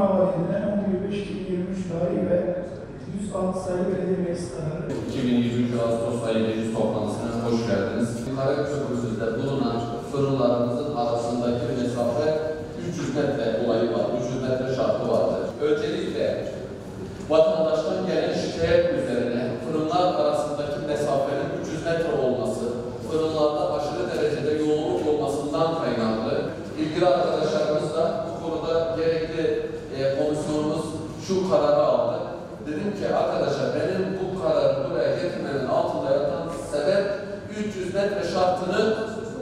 Havaliyle 11.5.2023 tarihi ve 106 sayılı belediye meclis kararı 2023 Ağustos ayı meclis toplantısına hoş geldiniz. Karaköprüsü'nde bulunan fırınlarımızın arasındaki mesafe 300 metre olayı var, 300 metre şartı vardır. Öncelikle vatandaştan gelen şikayet üzerine fırınlar arasındaki mesafenin 300 metre olması, fırınlarda aşırı derecede yoğunluk olmasından kaynaklı. İlgili arkadaşlarımız da bu konuda gerekli e, komisyonumuz şu kararı aldı. Dedim ki arkadaşlar benim bu kararı buraya getirmenin altında yatan sebep 300 metre şartını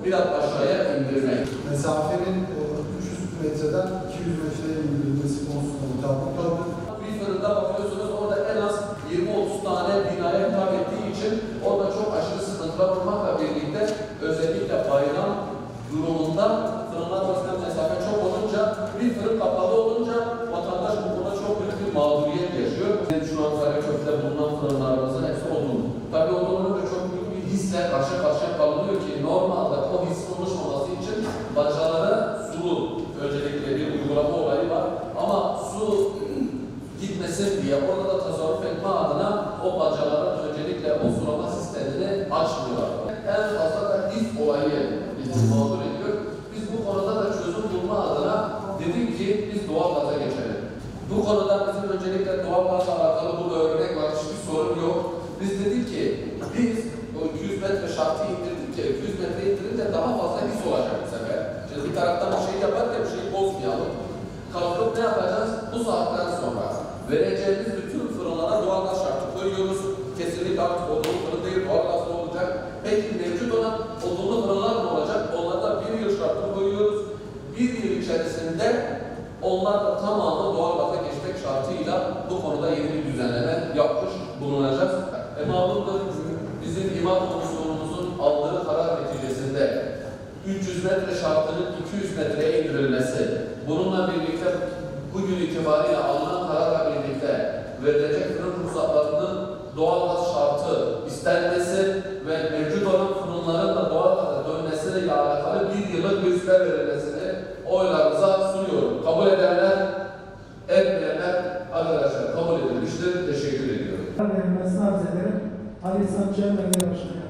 biraz aşağıya indirmek. mesafenin e, 300 metreden 200 metreye indirilmesi konusunda mutabık kaldık. Bir fırında bakıyorsunuz orada en az 20-30 tane binaya hitap ettiği için orada çok aşırı sıkıntılar olmakla birlikte özellikle bayram durumunda fırınlar arasında mesafe çok yaşıyor. Bizim şu an Karaköprü'de bulunan fırınlarımızın hepsi odun. Tabii odunun da çok büyük bir hisle karşı karşıya kalınıyor ki normalde o his oluşmaması için bacalara sulu öncelikle bir uygulama olayı var. Ama su gitmesin diye orada da tasarruf etme adına o bacalara öncelikle o sulama sistemini açmıyorlar. En fazla da his olayı bizi mağdur ediyor. Biz bu konuda da çözüm bulma adına dedik ki biz doğal gaza geçelim. Bu konuda bizim öncelikle doğal gazla alakalı bu örnek var, hiçbir sorun yok. Biz dedik ki biz o 200 metre şartı indirdik ki 200 metre indirince daha fazla his olacak bu sefer. Şimdi bir taraftan bir şey yaparken bir şeyi bozmayalım. Kalkıp ne yapacağız? Bu saatten sonra vereceğimiz bütün fırınlara doğalgaz şartı koyuyoruz. Kesinlikle artık odunlu fırın değil, doğalgazlı olacak. Peki mevcut olan odunlu fırınlar mı olacak? Onlarda bir yıl şartı koyuyoruz. Bir yıl içerisinde onlar da tamamı doğalgaza geçmek şartıyla bu konuda yeni bir düzenleme yapmış bulunacağız. E malumdur bizim imam komisyonumuzun aldığı karar neticesinde 300 metre şartının 200 metreye indirilmesi, bununla birlikte bugün itibariyle alınan kararla birlikte verilecek fırın ruhsatlarının doğalgaz şartı istenmesi ve mevcut olan fırınların da doğalgaza dönmesiyle alakalı bir yıllık bir verilmesini oylarınıza edilmiştir. Teşekkür ediyorum. verilmesini arz ederim. Ali İhsan Cem Belediye Başkanı.